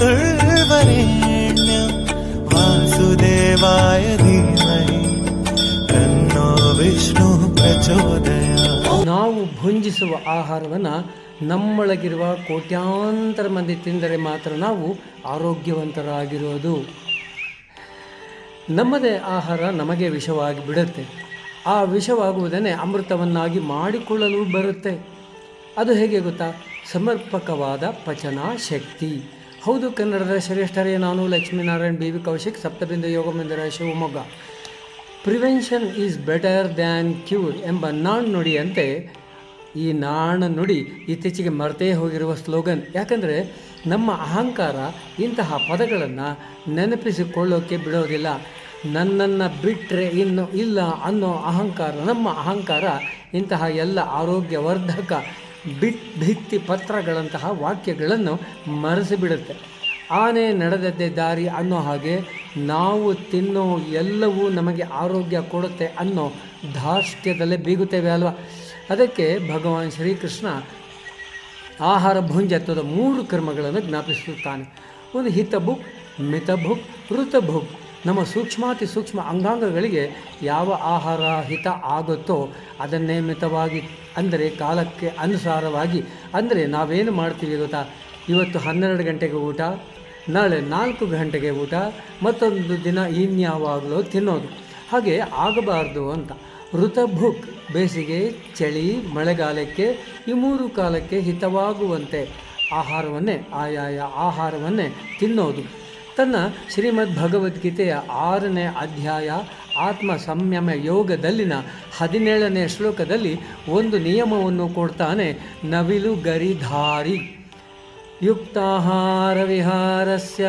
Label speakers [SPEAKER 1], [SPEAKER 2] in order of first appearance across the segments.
[SPEAKER 1] തുൾവരേണ്യ ವಾಸುದೇವಾಯ ധീമഹി ವಿಷ್ಣು ಪ್ರಚೋದಯ.
[SPEAKER 2] ನಾವು ಭುಂಜಿಸುವ ಆಹಾರವನ್ನು ನಮ್ಮೊಳಗಿರುವ ಕೋಟ್ಯಾಂತರ ಮಂದಿ ತಿಂದರೆ ಮಾತ್ರ ನಾವು ಆರೋಗ್ಯವಂತರಾಗಿರೋದು. ನಮ್ಮದೇ ಆಹಾರ ನಮಗೆ ವಿಷವಾಗಿ ಬಿಡುತ್ತೆ. ಆ ವಿಷವಾಗುವುದನ್ನೇ ಅಮೃತವನ್ನಾಗಿ ಮಾಡಿಕೊಳ್ಳಲು ಬರುತ್ತೆ. ಅದು ಹೇಗೆ ಗೊತ್ತಾ? ಸಮರ್ಪಕವಾದ ಪಚನಾ ಶಕ್ತಿ ಹೌದು, ಕನ್ನಡದ ಶ್ರೇಷ್ಠರೇ ನಾನು Lakshminarayan, B V Kaushik, Saptabindu Yoga Mandira Shivamogga. Prevention is better than cure ಎಂಬ ನಾಣ್ ನುಡಿಯಂತೆ ಈ ನಾಣ ನುಡಿ ಇತ್ತೀಚೆಗೆ ಮರೆತೇ ಹೋಗಿರುವ ಸ್ಲೋಗನ್. ಯಾಕಂದರೆ ನಮ್ಮ ಅಹಂಕಾರ ಇಂತಹ ಪದಗಳನ್ನು ನೆನಪಿಸಿಕೊಳ್ಳೋಕ್ಕೆ ಬಿಡೋದಿಲ್ಲ. ನನ್ನನ್ನು ಬಿಟ್ಟರೆ ಇನ್ನು ಇಲ್ಲ ಅನ್ನೋ ಅಹಂಕಾರ, ನಮ್ಮ ಅಹಂಕಾರ ಇಂತಹ ಎಲ್ಲ ಆರೋಗ್ಯವರ್ಧಕ ಬಿಟ್ ಭಿತ್ತಿ ಪತ್ರಗಳಂತಹ ವಾಕ್ಯಗಳನ್ನು ಮರೆಸಿಬಿಡುತ್ತೆ. ಆನೆ ನಡೆದದ್ದೇ ದಾರಿ ಅನ್ನೋ ಹಾಗೆ ನಾವು ತಿನ್ನೋ ಎಲ್ಲವೂ ನಮಗೆ ಆರೋಗ್ಯ ಕೊಡುತ್ತೆ ಅನ್ನೋ ಧಾರ್ಷ್ಟ್ಯದಲ್ಲೇ ಬೀಗುತ್ತೇವೆ ಅಲ್ವಾ? ಅದಕ್ಕೆ ಭಗವಾನ್ ಶ್ರೀಕೃಷ್ಣ ಆಹಾರ ಭುಂಜತ್ವದ ಮೂರು ಕರ್ಮಗಳನ್ನು ಜ್ಞಾಪಿಸುತ್ತಾನೆ. ಒಂದು ಹಿತಭುಕ್, ಮಿತಭುಕ್, ಋತಭುಕ್. ನಮ್ಮ ಸೂಕ್ಷ್ಮಾತಿ ಸೂಕ್ಷ್ಮ ಅಂಗಾಂಗಗಳಿಗೆ ಯಾವ ಆಹಾರ ಹಿತ ಆಗುತ್ತೋ ಅದನ್ನೇ ಮಿತವಾಗಿ ಅಂದರೆ ಕಾಲಕ್ಕೆ ಅನುಸಾರವಾಗಿ. ಅಂದರೆ ನಾವೇನು ಮಾಡ್ತೀವಿ ಗೊತ್ತಾ? ಇವತ್ತು ಹನ್ನೆರಡು ಗಂಟೆಗೆ ಊಟ, ನಾಳೆ ನಾಲ್ಕು ಗಂಟೆಗೆ ಊಟ, ಮತ್ತೊಂದು ದಿನ ಇನ್ಯಾವಾಗಲೂ ತಿನ್ನೋದು. ಹಾಗೆ ಆಗಬಾರ್ದು ಅಂತ. ಋತಭುಕ್, ಬೇಸಿಗೆ, ಚಳಿ, ಮಳೆಗಾಲಕ್ಕೆ ಈ ಮೂರು ಕಾಲಕ್ಕೆ ಹಿತವಾಗುವಂತೆ ಆಹಾರವನ್ನೇ, ಆಯಾಯ ಆಹಾರವನ್ನೇ ತಿನ್ನೋದು. ತನ್ನ ಶ್ರೀಮದ್ ಭಗವದ್ಗೀತೆಯ ಆರನೇ ಅಧ್ಯಾಯ ಆತ್ಮ ಸಂಯಮ ಯೋಗದಲ್ಲಿನ ಹದಿನೇಳನೇ ಶ್ಲೋಕದಲ್ಲಿ ಒಂದು ನಿಯಮವನ್ನು ಕೊಡ್ತಾನೆ, ನವಿಲು ಗರಿಧಾರಿ. ಯುಕ್ತಾಹಾರ ವಿಹಾರಸ್ಯ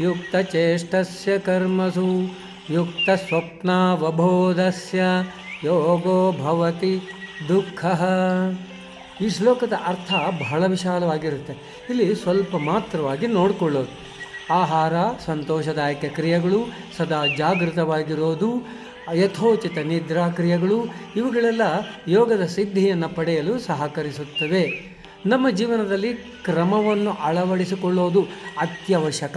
[SPEAKER 2] ಯುಕ್ತಚೇಷ್ಟಸ್ಯ ಕರ್ಮಸು, ಯುಕ್ತ ಸ್ವಪ್ನಾವಬೋಧಸ್ಯ, ಯೋಗೋ ಭವತಿ ದುಃಖ. ಈ ಶ್ಲೋಕದ ಅರ್ಥ ಬಹಳ ವಿಶಾಲವಾಗಿರುತ್ತೆ. ಇಲ್ಲಿ ಸ್ವಲ್ಪ ಮಾತ್ರವಾಗಿ ನೋಡಿಕೊಳ್ಳೋದು. ಆಹಾರ, ಸಂತೋಷದಾಯಕ ಕ್ರಿಯೆಗಳು ಸದಾ ಜಾಗೃತವಾಗಿರೋದು, ಯಥೋಚಿತ ನಿದ್ರಾ ಕ್ರಿಯೆಗಳು, ಇವುಗಳೆಲ್ಲ ಯೋಗದ ಸಿದ್ಧಿಯನ್ನು ಪಡೆಯಲು ಸಹಕರಿಸುತ್ತವೆ. ನಮ್ಮ ಜೀವನದಲ್ಲಿ ಕ್ರಮವನ್ನು ಅಳವಡಿಸಿಕೊಳ್ಳೋದು ಅತ್ಯವಶ್ಯಕ.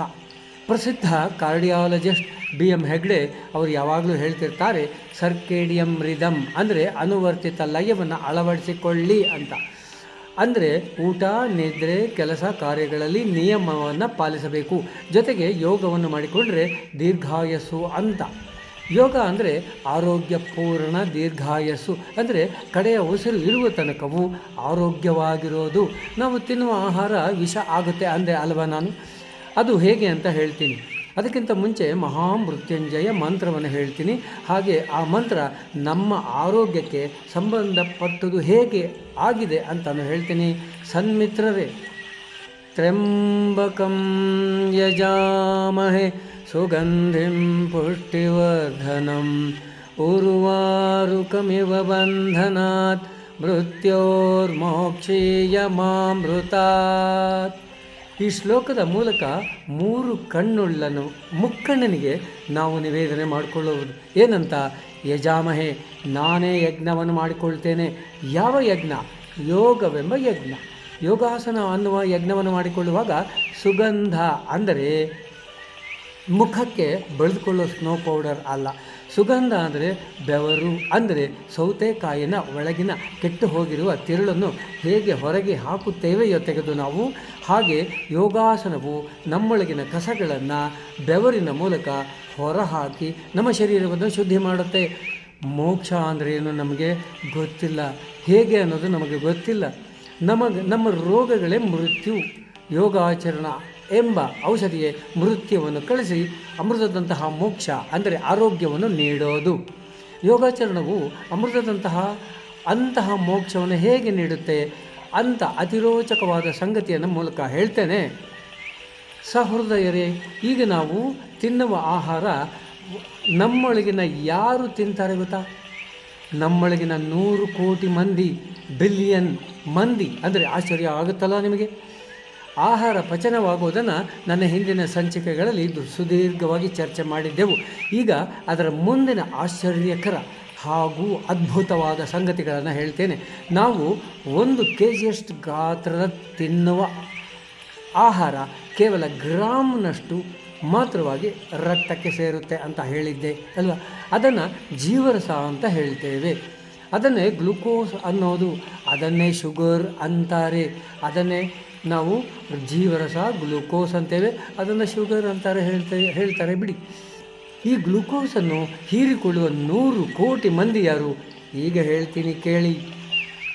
[SPEAKER 2] ಪ್ರಸಿದ್ಧ ಕಾರ್ಡಿಯಾಲಜಿಸ್ಟ್ ಬಿ ಎಂ ಹೆಗ್ಡೆ ಅವರು ಯಾವಾಗಲೂ ಹೇಳ್ತಿರ್ತಾರೆ, ಸರ್ಕೇಡಿಯಂ ರಿದಮ್ ಅಂದರೆ ಅನುವರ್ತಿತ ಲಯವನ್ನು ಅಳವಡಿಸಿಕೊಳ್ಳಿ ಅಂತ. ಅಂದರೆ ಊಟ, ನಿದ್ರೆ, ಕೆಲಸ ಕಾರ್ಯಗಳಲ್ಲಿ ನಿಯಮವನ್ನು ಪಾಲಿಸಬೇಕು. ಜೊತೆಗೆ ಯೋಗವನ್ನು ಮಾಡಿಕೊಂಡ್ರೆ ದೀರ್ಘಾಯಸ್ಸು ಅಂತ. ಯೋಗ ಅಂದರೆ ಆರೋಗ್ಯಪೂರ್ಣ ದೀರ್ಘಾಯಸ್ಸು. ಅಂದರೆ ಕಡೆಯ ಉಸಿರು ಇರುವ ತನಕವೂ ಆರೋಗ್ಯವಾಗಿರೋದು. ನಾವು ತಿನ್ನುವ ಆಹಾರ ವಿಷ ಆಗುತ್ತೆ ಅಂದರೆ ಅಲ್ವಾ ನಾನು? ಅದು ಹೇಗೆ ಅಂತ ಹೇಳ್ತೀನಿ. ಅದಕ್ಕಿಂತ ಮುಂಚೆ ಮಹಾಮೃತ್ಯುಂಜಯ ಮಂತ್ರವನ್ನು ಹೇಳ್ತೀನಿ ಹಾಗೆ ಆ ಮಂತ್ರ ನಮ್ಮ ಆರೋಗ್ಯಕ್ಕೆ ಸಂಬಂಧಪಟ್ಟದು ಹೇಗೆ ಆಗಿದೆ ಅಂತ ಹೇಳ್ತೀನಿ ಸನ್ಮಿತ್ರರೇ ತ್ರ್ಯಂಬಕಂ ಯಜಾಮಹೆ सुगन्धिं पुष्टिवर्धनम् उर्वारुकमिव बन्धनात् ಮೃತ್ಯೋರ್ಮೋಕ್ಷೀಯಮಾಮೃತಾತ್ ಈ ಶ್ಲೋಕದ ಮೂಲಕ ಮೂರು ಕಣ್ಣುಳ್ಳನು, ಮುಕ್ಕಣ್ಣನಿಗೆ ನಾವು ನಿವೇದನೆ ಮಾಡಿಕೊಳ್ಳುವುದು. ಏನಂತ? ಯಜಾಮಹೆ, ನಾನೇ ಯಜ್ಞವನ್ನು ಮಾಡಿಕೊಳ್ತೇನೆ. ಯಾವ ಯಜ್ಞ? ಯೋಗವೆಂಬ ಯಜ್ಞ. ಯೋಗಾಸನ ಅನ್ನುವ ಯಜ್ಞವನ್ನು ಮಾಡಿಕೊಳ್ಳುವಾಗ ಸುಗಂಧ, ಅಂದರೆ ಮುಖಕ್ಕೆ ಬಳಿದುಕೊಳ್ಳೋ ಸ್ನೋ ಪೌಡರ್ ಅಲ್ಲ. ಸುಗಂಧ ಅಂದರೆ ಬೆವರು, ಅಂದರೆ ಸೌತೆಕಾಯಿನ ಒಳಗಿನ ಕೆಟ್ಟು ಹೋಗಿರುವ ತಿರುಳನ್ನು ಹೇಗೆ ಹೊರಗೆ ಹಾಕುತ್ತೇವೆಯೋ ತೆಗೆದು ನಾವು? ಹಾಗೆ ಯೋಗಾಸನವು ನಮ್ಮೊಳಗಿನ ಕಸಗಳನ್ನು ಬೆವರಿನ ಮೂಲಕ ಹೊರಹಾಕಿ ನಮ್ಮ ಶರೀರವನ್ನು ಶುದ್ಧಿ ಮಾಡುತ್ತೆ. ಮೋಕ್ಷ ಅಂದರೆ ಏನು ನಮಗೆ ಗೊತ್ತಿಲ್ಲ. ಹೇಗೆ ಅನ್ನೋದು ನಮಗೆ ಗೊತ್ತಿಲ್ಲ. ನಮಗೆ, ನಮ್ಮ ರೋಗಗಳೇ ಮೃತ್ಯು. ಯೋಗಾಚರಣ ಎಂಬ ಔಷಧಿಯೇ ಮೃತ್ಯವನ್ನು ಕಳಿಸಿ ಅಮೃತದಂತಹ ಮೋಕ್ಷ, ಅಂದರೆ ಆರೋಗ್ಯವನ್ನು ನೀಡೋದು. ಯೋಗಾಚರಣವು ಅಮೃತದಂತಹ, ಅಂತಹ ಮೋಕ್ಷವನ್ನು ಹೇಗೆ ನೀಡುತ್ತೆ? ಅಂತ ಅತಿರೋಚಕವಾದ ಸಂಗತಿಯನ್ನು ಮೂಲಕ ಹೇಳ್ತೇನೆ. ಸಹೃದಯರೇ, ಈಗ ನಾವು ತಿನ್ನುವ ಆಹಾರ ನಮ್ಮೊಳಗಿನ ಯಾರು ತಿಂತಾರೆ ಗೊತ್ತಾ? ನಮ್ಮೊಳಗಿನ ನೂರು ಕೋಟಿ ಮಂದಿ, ಬಿಲಿಯನ್ ಮಂದಿ, ಅಂದರೆ ಆಶ್ಚರ್ಯ ಆಗುತ್ತಲ್ಲ ನಿಮಗೆ? ಆಹಾರ ಪಚನವಾಗುವುದನ್ನು ನನ್ನ ಹಿಂದಿನ ಸಂಚಿಕೆಗಳಲ್ಲಿ ಸುದೀರ್ಘವಾಗಿ ಚರ್ಚೆ ಮಾಡಿದ್ದೆವು. ಈಗ ಅದರ ಮುಂದಿನ ಆಶ್ಚರ್ಯಕರ ಹಾಗೂ ಅದ್ಭುತವಾದ ಸಂಗತಿಗಳನ್ನು ಹೇಳ್ತೇನೆ. ನಾವು ಒಂದು ಕೆ ಜಿಯಷ್ಟು ಗಾತ್ರದ ತಿನ್ನುವ ಆಹಾರ ಕೇವಲ ಗ್ರಾಮ್ನಷ್ಟು ಮಾತ್ರವಾಗಿ ರಕ್ತಕ್ಕೆ ಸೇರುತ್ತೆ ಅಂತ ಹೇಳಿದ್ದೆ, ಅಲ್ವಾ? ಅದನ್ನು ಜೀವರಸ ಅಂತ ಹೇಳ್ತೇವೆ. ಅದನ್ನೇ ಗ್ಲುಕೋಸ್ ಅನ್ನೋದು. ಅದನ್ನೇ ಶುಗರ್ ಅಂತಾರೆ. ಅದನ್ನೇ ನಾವು ಜೀವರಸ, ಗ್ಲುಕೋಸ್ ಅಂತೇವೆ. ಅದನ್ನು ಶುಗರ್ ಅಂತಾರೆ ಹೇಳ್ತೇವೆ ಹೇಳ್ತಾರೆ ಬಿಡಿ. ಈ ಗ್ಲುಕೋಸನ್ನು ಹೀರಿಕೊಳ್ಳುವ ನೂರು ಕೋಟಿ ಮಂದಿ ಯಾರು? ಈಗ ಹೇಳ್ತೀನಿ ಕೇಳಿ.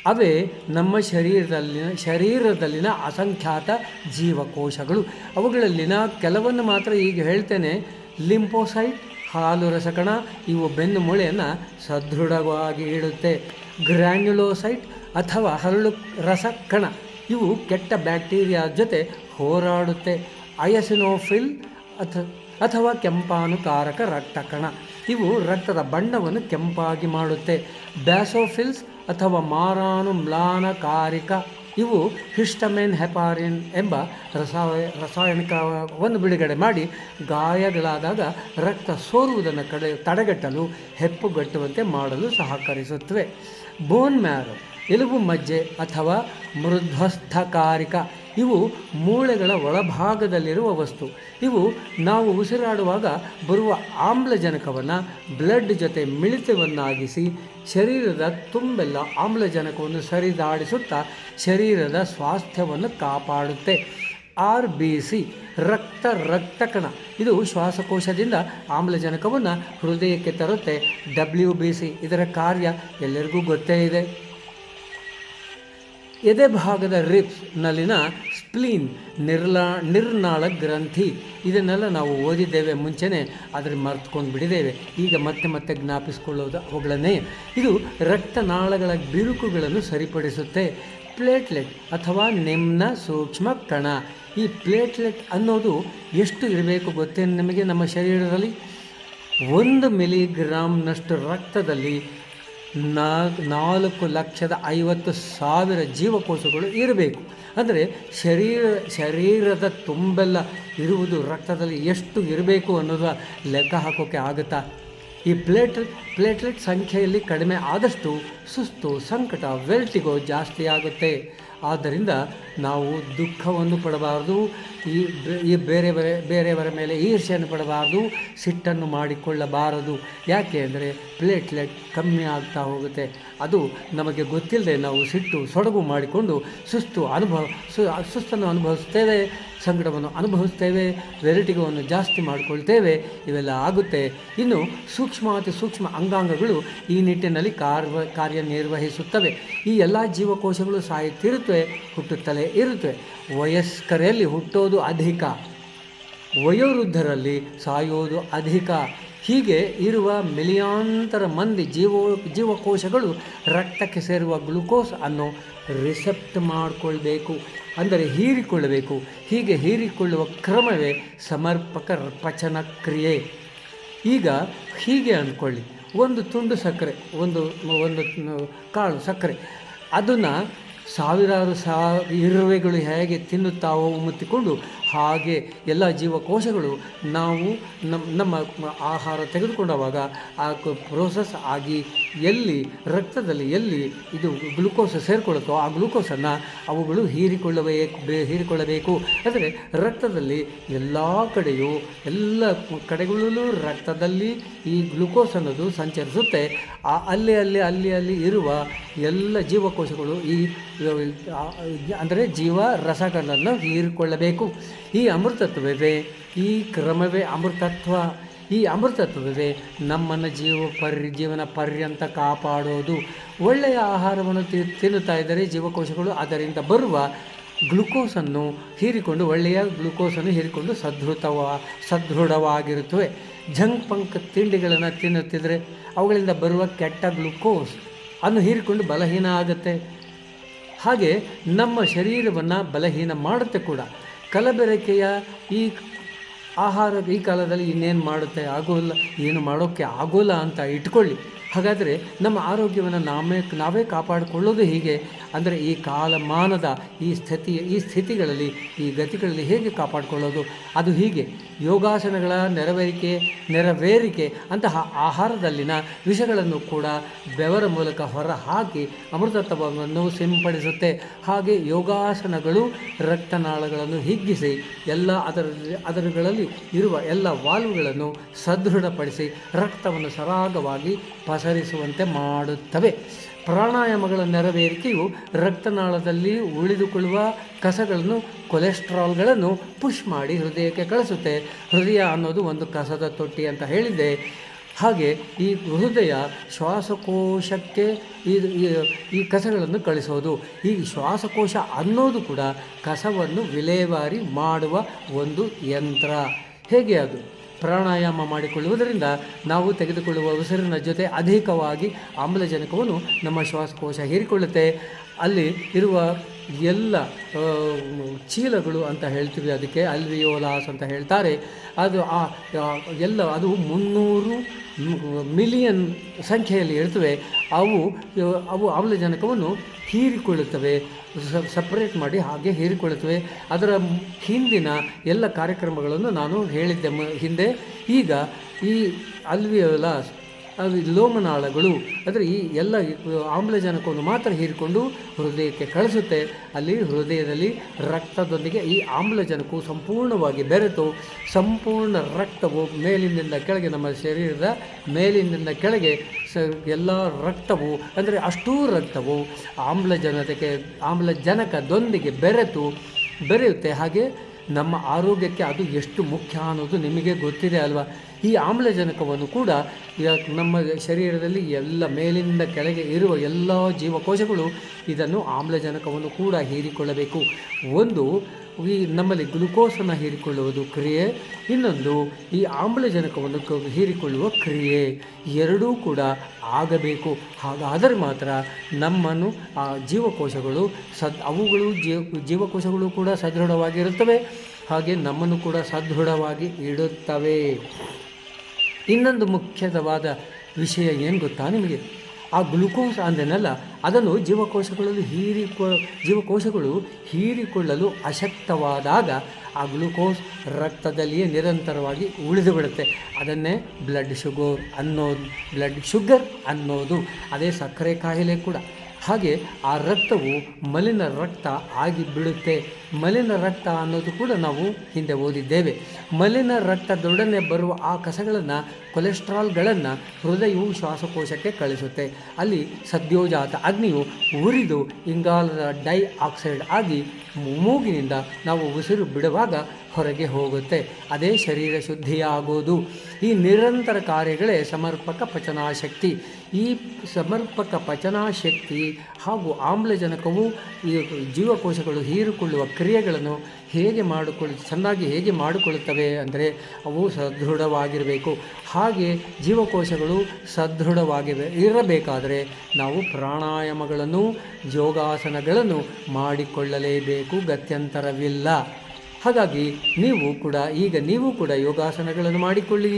[SPEAKER 2] ಅವೇ ನಮ್ಮ ಶರೀರದಲ್ಲಿನ ಶರೀರದಲ್ಲಿನ ಅಸಂಖ್ಯಾತ ಜೀವಕೋಶಗಳು. ಅವುಗಳಲ್ಲಿನ ಕೆಲವನ್ನು ಮಾತ್ರ ಈಗ ಹೇಳ್ತೇನೆ. ಲಿಂಪೋಸೈಟ್, ಹಾಲು ರಸಕಣ, ಇವು ಬೆನ್ನು ಮೂಳೆಯನ್ನು ಸದೃಢವಾಗಿ ಇಡುತ್ತೆ. ಗ್ರ್ಯಾನ್ಯುಲೋಸೈಟ್ ಅಥವಾ ಹರಳು ರಸಕಣ. ಇವು ಕೆಟ್ಟ ಬ್ಯಾಕ್ಟೀರಿಯಾ ಜೊತೆ ಹೋರಾಡುತ್ತೆ. ಅಯಸಿನೋಫಿಲ್ ಅಥ, ಅಥವಾ ಕೆಂಪಾನುಕಾರಕ ರಕ್ತ ಕಣ ಇವು ರಕ್ತದ ಬಣ್ಣವನ್ನು ಕೆಂಪಾಗಿ ಮಾಡುತ್ತೆ. ಬ್ಯಾಸೋಫಿಲ್ಸ್ ಅಥವಾ ಮಾರಾನು ಮ್ಲಾನಕಾರಿಕ ಇವು ಹಿಸ್ಟಮೆನ್ ಹೆಪಾರಿನ್ ಎಂಬ ರಸಾಯ ರಾಸಾಯನಿಕವನ್ನು ಬಿಡುಗಡೆ ಮಾಡಿ ಗಾಯಗಳಾದಾಗ ರಕ್ತ ಸೋರುವುದನ್ನು ಕಡೆ, ತಡೆಗಟ್ಟಲು, ಹೆಪ್ಪುಗಟ್ಟುವಂತೆ ಮಾಡಲು ಸಹಕರಿಸುತ್ತವೆ. ಬೋನ್ ಮ್ಯಾರೋ ಎಲುಬು ಮಜ್ಜೆ ಅಥವಾ ಮೃದ್ವಸ್ಥಕಾರಿಕ ಇವು ಮೂಳೆಗಳ ಒಳಭಾಗದಲ್ಲಿರುವ ವಸ್ತು. ಇವು ನಾವು ಉಸಿರಾಡುವಾಗ ಬರುವ ಆಮ್ಲಜನಕವನ್ನು ಬ್ಲಡ್ ಜೊತೆ ಮಿಳಿತವನ್ನಾಗಿಸಿ ಶರೀರದ ತುಂಬೆಲ್ಲ ಆಮ್ಲಜನಕವನ್ನು ಸರಿದಾಡಿಸುತ್ತಾ ಶರೀರದ ಸ್ವಾಸ್ಥ್ಯವನ್ನು ಕಾಪಾಡುತ್ತೆ. ಆರ್ ಬಿ ಸಿ ರಕ್ತ ರಕ್ತಕಣ. ಇದು ಶ್ವಾಸಕೋಶದಿಂದ ಆಮ್ಲಜನಕವನ್ನು ಹೃದಯಕ್ಕೆ ತರುತ್ತೆ. ಡಬ್ಲ್ಯೂ ಬಿ ಸಿ, ಇದರ ಕಾರ್ಯ ಎಲ್ಲರಿಗೂ ಗೊತ್ತೇ ಇದೆ. ಎದೆ ಭಾಗದ ರಿಪ್ಸ್ನಲ್ಲಿನ ಸ್ಪ್ಲೀನ್ ನಿರ್ಲಾ ನಿರ್ನಾಳ ಗ್ರಂಥಿ. ಇದನ್ನೆಲ್ಲ ನಾವು ಓದಿದ್ದೇವೆ, ಮುಂಚೆನೆ ಆದರೆ ಮರ್ತ್ಕೊಂಡು ಬಿಡಿದ್ದೇವೆ ಈಗ ಮತ್ತೆ ಮತ್ತೆ ಜ್ಞಾಪಿಸ್ಕೊಳ್ಳೋದು ಅವುಗಳನ್ನೇ ಇದು ರಕ್ತನಾಳಗಳ ಬಿರುಕುಗಳನ್ನು ಸರಿಪಡಿಸುತ್ತೆ. ಪ್ಲೇಟ್ಲೆಟ್ ಅಥವಾ ನಿಮ್ನ ಸೂಕ್ಷ್ಮ ಕಣ. ಈ ಪ್ಲೇಟ್ಲೆಟ್ ಅನ್ನೋದು ಎಷ್ಟು ಇರಬೇಕು ಗೊತ್ತೇನು ನಿಮಗೆ ನಮ್ಮ ಶರೀರದಲ್ಲಿ? ಒಂದು ಮಿಲಿಗ್ರಾಮ್ನಷ್ಟು ರಕ್ತದಲ್ಲಿ ನಾಲ್ಕು ಲಕ್ಷದ ಐವತ್ತು ಸಾವಿರ ಜೀವಕೋಶಗಳು ಇರಬೇಕು. ಅಂದರೆ ಶರೀರ, ಶರೀರದ ತುಂಬೆಲ್ಲ ಇರುವುದು ರಕ್ತದಲ್ಲಿ ಎಷ್ಟು ಇರಬೇಕು ಅನ್ನೋದು ಲೆಕ್ಕ ಹಾಕೋಕ್ಕೆ ಆಗುತ್ತಾ? ಈ ಪ್ಲೇಟ್, ಪ್ಲೇಟ್ಲೆಟ್ ಸಂಖ್ಯೆಯಲ್ಲಿ ಕಡಿಮೆ ಆದಷ್ಟು ಸುಸ್ತು ಸಂಕಟ ವೆಲ್ಟಿಗೋ ಜಾಸ್ತಿ ಆಗುತ್ತೆ ಆದ್ದರಿಂದ ನಾವು ದುಃಖವನ್ನು ಪಡಬಾರ್ದು. ಈ ಈ ಬೇರೆ ಬೇರೆ, ಬೇರೆಯವರ ಮೇಲೆ ಈರ್ಷೆಯನ್ನು ಪಡಬಾರ್ದು, ಸಿಟ್ಟನ್ನು ಮಾಡಿಕೊಳ್ಳಬಾರದು. ಯಾಕೆ ಅಂದರೆ ಪ್ಲೇಟ್ಲೆಟ್ ಕಮ್ಮಿ ಆಗ್ತಾ ಹೋಗುತ್ತೆ. ಅದು ನಮಗೆ ಗೊತ್ತಿಲ್ಲದೆ ನಾವು ಸಿಟ್ಟು ಸೊಡಗು ಮಾಡಿಕೊಂಡು ಸುಸ್ತು ಅನುಭವ ಸುಸ್ತನ್ನು ಅನುಭವಿಸ್ತೇವೆ, ಸಂಕಟವನ್ನು ಅನುಭವಿಸ್ತೇವೆ ವೆರಟಿಗವನ್ನು ಜಾಸ್ತಿ ಮಾಡಿಕೊಳ್ತೇವೆ, ಇವೆಲ್ಲ ಆಗುತ್ತೆ. ಇನ್ನು ಸೂಕ್ಷ್ಮ ಅತಿ ಸೂಕ್ಷ್ಮ ಅಂಗಾಂಗಗಳು ಈ ನಿಟ್ಟಿನಲ್ಲಿ ಕಾರ್ಯ ಕಾರ್ಯನಿರ್ವಹಿಸುತ್ತವೆ. ಈ ಎಲ್ಲ ಜೀವಕೋಶಗಳು ಸಾಯುತ್ತಿರುತ್ತವೆ ಹುಟ್ಟುತ್ತಲೇ ಇರುತ್ತವೆ ವಯಸ್ಕರಲ್ಲಿ ಹುಟ್ಟೋದು ಅಧಿಕ. ವಯೋವೃದ್ಧರಲ್ಲಿ ಸಾಯೋದು ಅಧಿಕ. ಹೀಗೆ ಇರುವ ಮಿಲಿಯಾಂತರ ಮಂದಿ ಜೀವೋ, ಜೀವಕೋಶಗಳು ರಕ್ತಕ್ಕೆ ಸೇರುವ ಗ್ಲುಕೋಸ್ ಅನ್ನು ರಿಸೆಪ್ಟ್ ಮಾಡಿಕೊಳ್ಬೇಕು. ಅಂದರೆ ಹೀರಿಕೊಳ್ಳಬೇಕು. ಹೀಗೆ ಹೀರಿಕೊಳ್ಳುವ ಕ್ರಮವೇ ಸಮರ್ಪಕ ಪಚನ ಕ್ರಿಯೆ. ಈಗ ಹೀಗೆ ಅಂದ್ಕೊಳ್ಳಿ. ಒಂದು ತುಂಡು ಸಕ್ಕರೆ ಒಂದು ಒಂದು ಕಾಳು ಸಕ್ಕರೆ. ಅದನ್ನು ಸಾವಿರಾರು ಸಾವಿರ ಇರುವೆಗಳು ಹೇಗೆ ತಿನ್ನುತ್ತಾವೋ ಮುತ್ತಿಕೊಂಡು ಹಾಗೆ ಎಲ್ಲ ಜೀವಕೋಶಗಳು ನಾವು ನಮ್ಮ ನಮ್ಮ ಆಹಾರ ತೆಗೆದುಕೊಂಡವಾಗ ಆ ಪ್ರೋಸೆಸ್ ಆಗಿ ಎಲ್ಲಿ ರಕ್ತದಲ್ಲಿ ಎಲ್ಲಿ ಇದು ಗ್ಲುಕೋಸ್ ಸೇರಿಕೊಳ್ಳುತ್ತೋ ಆ ಗ್ಲುಕೋಸನ್ನು ಅವುಗಳು ಹೀರಿಕೊಳ್ಳಬೇಕು ಹೀರಿಕೊಳ್ಳಬೇಕು. ಅಂದರೆ ರಕ್ತದಲ್ಲಿ ಎಲ್ಲ ಕಡೆಯೂ, ಎಲ್ಲ ಕಡೆಗಳಲ್ಲೂ ರಕ್ತದಲ್ಲಿ ಈ ಗ್ಲುಕೋಸ್ ಅನ್ನೋದು ಸಂಚರಿಸುತ್ತೆ. ಆ, ಅಲ್ಲಿ ಅಲ್ಲಿ ಅಲ್ಲಿ ಅಲ್ಲಿ ಇರುವ ಎಲ್ಲ ಜೀವಕೋಶಗಳು ಈ ಅಂದರೆ ಜೀವ ರಸಗಳನ್ನು ಹೀರಿಕೊಳ್ಳಬೇಕು. ಈ ಅಮೃತತ್ವವೇ, ಈ ಕ್ರಮವೇ ಅಮೃತತ್ವ. ಈ ಅಮೃತತ್ವವೇ ನಮ್ಮನ್ನು ಜೀವ ಪರಿ, ಜೀವನ ಪರ್ಯಂತ ಕಾಪಾಡೋದು. ಒಳ್ಳೆಯ ಆಹಾರವನ್ನು ತಿನ್ನುತ್ತಾ ಇದ್ದರೆ ಜೀವಕೋಶಗಳು ಅದರಿಂದ ಬರುವ ಗ್ಲುಕೋಸನ್ನು ಹೀರಿಕೊಂಡು, ಒಳ್ಳೆಯ ಗ್ಲುಕೋಸನ್ನು ಹೀರಿಕೊಂಡು ಸದೃಢವ ಸದೃಢವಾಗಿರುತ್ತವೆ. ಜಂಕ್ ಪಂಕ್ ತಿಂಡಿಗಳನ್ನು ತಿನ್ನುತ್ತಿದ್ದರೆ ಅವುಗಳಿಂದ ಬರುವ ಕೆಟ್ಟ ಗ್ಲುಕೋಸ್ ಅನ್ನು ಹೀರಿಕೊಂಡು ಬಲಹೀನ ಆಗುತ್ತೆ. ಹಾಗೆ ನಮ್ಮ ಶರೀರವನ್ನು ಬಲಹೀನ ಮಾಡುತ್ತೆ ಕೂಡ. ಕಲಬೆರಕೆಯ ಈ ಆಹಾರ ಈ ಕಾಲದಲ್ಲಿ ಇನ್ನೇನು ಮಾಡುತ್ತೆ? ಆಗೋಲ್ಲ. ಏನು ಮಾಡೋಕ್ಕೆ ಆಗೋಲ್ಲ ಅಂತ ಇಟ್ಕೊಳ್ಳಿ. ಹಾಗಾದರೆ ನಮ್ಮ ಆರೋಗ್ಯವನ್ನು ನಾವೇ ನಾವೇ ಕಾಪಾಡಿಕೊಳ್ಳೋದು ಹೀಗೆ. ಅಂದರೆ ಈ ಕಾಲಮಾನದ ಈ ಸ್ಥಿತಿ, ಈ ಸ್ಥಿತಿಗಳಲ್ಲಿ, ಈ ಗತಿಗಳಲ್ಲಿ ಹೇಗೆ ಕಾಪಾಡಿಕೊಳ್ಳೋದು? ಅದು ಹೀಗೆ. ಯೋಗಾಸನಗಳ ನೆರವೇರಿಕೆ ನೆರವೇರಿಕೆ ಅಂತಹ ಆಹಾರದಲ್ಲಿನ ವಿಷಗಳನ್ನು ಕೂಡ ಬೆವರ ಮೂಲಕ ಹೊರ ಹಾಕಿ ಅಮೃತತ್ವವನ್ನು ಸಿಂಪಡಿಸುತ್ತೆ. ಹಾಗೆ ಯೋಗಾಸನಗಳು ರಕ್ತನಾಳಗಳನ್ನು ಹಿಗ್ಗಿಸಿ ಎಲ್ಲ ಅದರ, ಅದರಗಳಲ್ಲಿ ಇರುವ ಎಲ್ಲ ವಾಲ್ವ್ಗಳನ್ನು ಸದೃಢಪಡಿಸಿ ರಕ್ತವನ್ನು ಸರಾಗವಾಗಿ ಪಸರಿಸುವಂತೆ ಮಾಡುತ್ತವೆ. ಪ್ರಾಣಾಯಾಮಗಳ ನೆರವೇರಿಕೆಯು ರಕ್ತನಾಳದಲ್ಲಿ ಉಳಿದುಕೊಳ್ಳುವ ಕಸಗಳನ್ನು, ಕೊಲೆಸ್ಟ್ರಾಲ್ಗಳನ್ನು ಪುಷ್ ಮಾಡಿ ಹೃದಯಕ್ಕೆ ಕಳಿಸುತ್ತೆ. ಹೃದಯ ಅನ್ನೋದು ಒಂದು ಕಸದ ತೊಟ್ಟಿ ಅಂತ ಹೇಳಿದೆ ಹಾಗೆ ಈ ಹೃದಯ ಶ್ವಾಸಕೋಶಕ್ಕೆ ಇದು ಈ- ಈ ಕಸಗಳನ್ನು ಕಳಿಸೋದು. ಈ ಶ್ವಾಸಕೋಶ ಅನ್ನೋದು ಕೂಡ ಕಸವನ್ನು ವಿಲೇವಾರಿ ಮಾಡುವ ಒಂದು ಯಂತ್ರ. ಹೇಗೆ ಅದು? ಪ್ರಾಣಾಯಾಮ ಮಾಡಿಕೊಳ್ಳುವುದರಿಂದ ನಾವು ತೆಗೆದುಕೊಳ್ಳುವ ಉಸಿರಿನ ಜೊತೆ ಅಧಿಕವಾಗಿ ಆಮ್ಲಜನಕವನ್ನು ನಮ್ಮ ಶ್ವಾಸಕೋಶ ಹೀರಿಕೊಳ್ಳುತ್ತೆ. ಅಲ್ಲಿ ಇರುವ ಎಲ್ಲ ಚೀಲಗಳು ಅಂತ ಹೇಳ್ತೀವಿ ಅದಕ್ಕೆ, ಅಲ್ವಿಯೋಲಾಸ್ ಅಂತ ಹೇಳ್ತಾರೆ. ಅದು ಆ, ಎಲ್ಲ, ಅದು ಮುನ್ನೂರು ಮಿಲಿಯನ್ ಸಂಖ್ಯೆಯಲ್ಲಿ ಇರ್ತವೆ. ಅವು ಅವು ಆಮ್ಲಜನಕವನ್ನು ಹೀರಿಕೊಳ್ಳುತ್ತವೆ ಸಪ್ರೇಟ್ ಮಾಡಿ ಹಾಗೆ ಹೀರಿಕೊಳ್ಳುತ್ತವೆ. ಅದರ ಹಿಂದಿನ ಎಲ್ಲ ಕಾರ್ಯಕ್ರಮಗಳನ್ನು ನಾನು ಹೇಳಿದ್ದೆ ಹಿಂದೆ. ಈಗ ಈ ಅಲ್ವಿಯೋಲಾಸ್ ಅದು ಲೋಮನಾಳಗಳು, ಅಂದರೆ ಈ ಎಲ್ಲ ಆಮ್ಲಜನಕವನ್ನು ಮಾತ್ರ ಹೀರಿಕೊಂಡು ಹೃದಯಕ್ಕೆ ಕಳಿಸುತ್ತೆ. ಅಲ್ಲಿ ಹೃದಯದಲ್ಲಿ ರಕ್ತದೊಂದಿಗೆ ಈ ಆಮ್ಲಜನಕವು ಸಂಪೂರ್ಣವಾಗಿ ಬೆರೆತು, ಸಂಪೂರ್ಣ ರಕ್ತವು ಮೇಲಿನಿಂದ ಕೆಳಗೆ, ನಮ್ಮ ಶರೀರದ ಮೇಲಿನಿಂದ ಕೆಳಗೆ ಸ ಎಲ್ಲ ರಕ್ತವು, ಅಂದರೆ ಅಷ್ಟೂ ರಕ್ತವು ಆಮ್ಲಜನಕಕ್ಕೆ ಆಮ್ಲಜನಕದೊಂದಿಗೆ ಬೆರೆತು, ಬೆರೆಯುತ್ತೆ. ಹಾಗೆ ನಮ್ಮ ಆರೋಗ್ಯಕ್ಕೆ ಅದು ಎಷ್ಟು ಮುಖ್ಯ ಅನ್ನೋದು ನಿಮಗೆ ಗೊತ್ತಿದೆ ಅಲ್ವಾ? ಈ ಆಮ್ಲಜನಕವನ್ನು ಕೂಡ ನಮ್ಮ ಶರೀರದಲ್ಲಿ ಎಲ್ಲ ಮೇಲಿಂದ ಕೆಳಗೆ ಇರುವ ಎಲ್ಲ ಜೀವಕೋಶಗಳು ಇದನ್ನು ಆಮ್ಲಜನಕವನ್ನು ಕೂಡ ಹೀರಿಕೊಳ್ಳಬೇಕು. ಒಂದು ಈ ನಮ್ಮಲ್ಲಿ ಗ್ಲುಕೋಸನ್ನು ಹೀರಿಕೊಳ್ಳುವುದು ಕ್ರಿಯೆ. ಇನ್ನೊಂದು, ಈ ಆಮ್ಲಜನಕವನ್ನು ಹೀರಿಕೊಳ್ಳುವ ಕ್ರಿಯೆ. ಎರಡೂ ಕೂಡ ಆಗಬೇಕು. ಹಾಗಾದರೆ ಮಾತ್ರ ನಮ್ಮನ್ನು, ಆ ಜೀವಕೋಶಗಳು ಸದ್, ಅವುಗಳು ಜೀವ ಜೀವಕೋಶಗಳು ಕೂಡ ಸದೃಢವಾಗಿರುತ್ತವೆ. ಹಾಗೆ ನಮ್ಮನ್ನು ಕೂಡ ಸದೃಢವಾಗಿ ಇಡುತ್ತವೆ. ಇನ್ನೊಂದು ಮುಖ್ಯವಾದ ವಿಷಯ ಏನು ಗೊತ್ತಾ ನಿಮಗೆ? ಆ ಗ್ಲುಕೋಸ್ ಅಂದನಲ್ಲ ಅದನ್ನು ಜೀವಕೋಶಗಳಲ್ಲಿ ಹೀರಿಕೊ, ಜೀವಕೋಶಗಳು ಹೀರಿಕೊಳ್ಳಲು ಅಶಕ್ತವಾದಾಗ ಆ ಗ್ಲುಕೋಸ್ ರಕ್ತದಲ್ಲಿಯೇ ನಿರಂತರವಾಗಿ ಉಳಿದು ಬಿಡುತ್ತೆ. ಅದನ್ನೇ ಬ್ಲಡ್ ಶುಗರ್ ಅನ್ನೋದು ಬ್ಲಡ್ ಶುಗರ್ ಅನ್ನೋದು. ಅದೇ ಸಕ್ಕರೆ ಕಾಯಿಲೆ ಕೂಡ. ಹಾಗೆ ಆ ರಕ್ತವು ಮಲಿನ ರಕ್ತ ಆಗಿ ಬಿಡುತ್ತೆ ಮಲಿನ ರಕ್ತ ಅನ್ನೋದು ಕೂಡ ನಾವು ಹಿಂದೆ ಓದಿದ್ದೇವೆ. ಮಲಿನ ರಕ್ತದೊಡನೆ ಬರುವ ಆ ಕಸಗಳನ್ನು, ಕೊಲೆಸ್ಟ್ರಾಲ್ಗಳನ್ನು ಹೃದಯವು ಶ್ವಾಸಕೋಶಕ್ಕೆ ಕಳಿಸುತ್ತೆ. ಅಲ್ಲಿ ಸದ್ಯೋಜಾತ ಅಗ್ನಿಯು ಉರಿದು ಇಂಗಾಲದ ಡೈ ಆಕ್ಸೈಡ್ ಆಗಿ ಮೂಗಿನಿಂದ ನಾವು ಉಸಿರು ಬಿಡುವಾಗ ಹೊರಗೆ ಹೋಗುತ್ತೆ. ಅದೇ ಶರೀರ ಶುದ್ಧಿಯಾಗೋದು. ಈ ನಿರಂತರ ಕಾರ್ಯಗಳೇ ಸಮರ್ಪಕ ಪಚನಾಶಕ್ತಿ. ಈ ಸಮರ್ಪಕ ಪಚನಾಶಕ್ತಿ ಹಾಗೂ ಆಮ್ಲಜನಕವು ಈ ಜೀವಕೋಶಗಳು ಹೀರಿಕೊಳ್ಳುವ ಕ್ರಿಯೆಗಳನ್ನು ಹೇಗೆ ಮಾಡಿಕೊಳ್ಳಿ, ಚೆನ್ನಾಗಿ ಹೇಗೆ ಮಾಡಿಕೊಳ್ಳುತ್ತವೆ ಅಂದರೆ ಅವು ಸದೃಢವಾಗಿರಬೇಕು. ಹಾಗೆ ಜೀವಕೋಶಗಳು ಸದೃಢವಾಗಿವೆ, ಇರಬೇಕಾದರೆ ನಾವು ಪ್ರಾಣಾಯಾಮಗಳನ್ನು, ಯೋಗಾಸನಗಳನ್ನು ಮಾಡಿಕೊಳ್ಳಲೇಬೇಕು, ಗತ್ಯಂತರವಿಲ್ಲ. ಹಾಗಾಗಿ ನೀವು ಕೂಡ, ಈಗ ನೀವು ಕೂಡ ಯೋಗಾಸನಗಳನ್ನು ಮಾಡಿಕೊಳ್ಳಿ.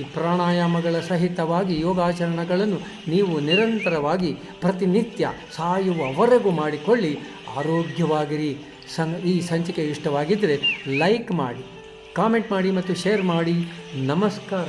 [SPEAKER 2] ಈ ಪ್ರಾಣಾಯಾಮಗಳ ಸಹಿತವಾಗಿ ಯೋಗಾಚರಣೆಗಳನ್ನು ನೀವು ನಿರಂತರವಾಗಿ ಪ್ರತಿನಿತ್ಯ ಸಾಯುವವರೆಗೂ ಮಾಡಿಕೊಳ್ಳಿ. ಆರೋಗ್ಯವಾಗಿರಿ. ಸಂ ಈ ಸಂಚಿಕೆ ಇಷ್ಟವಾಗಿದ್ದರೆ ಲೈಕ್ ಮಾಡಿ ಕಾಮೆಂಟ್ ಮಾಡಿ ಮತ್ತು ಶೇರ್ ಮಾಡಿ. ನಮಸ್ಕಾರ.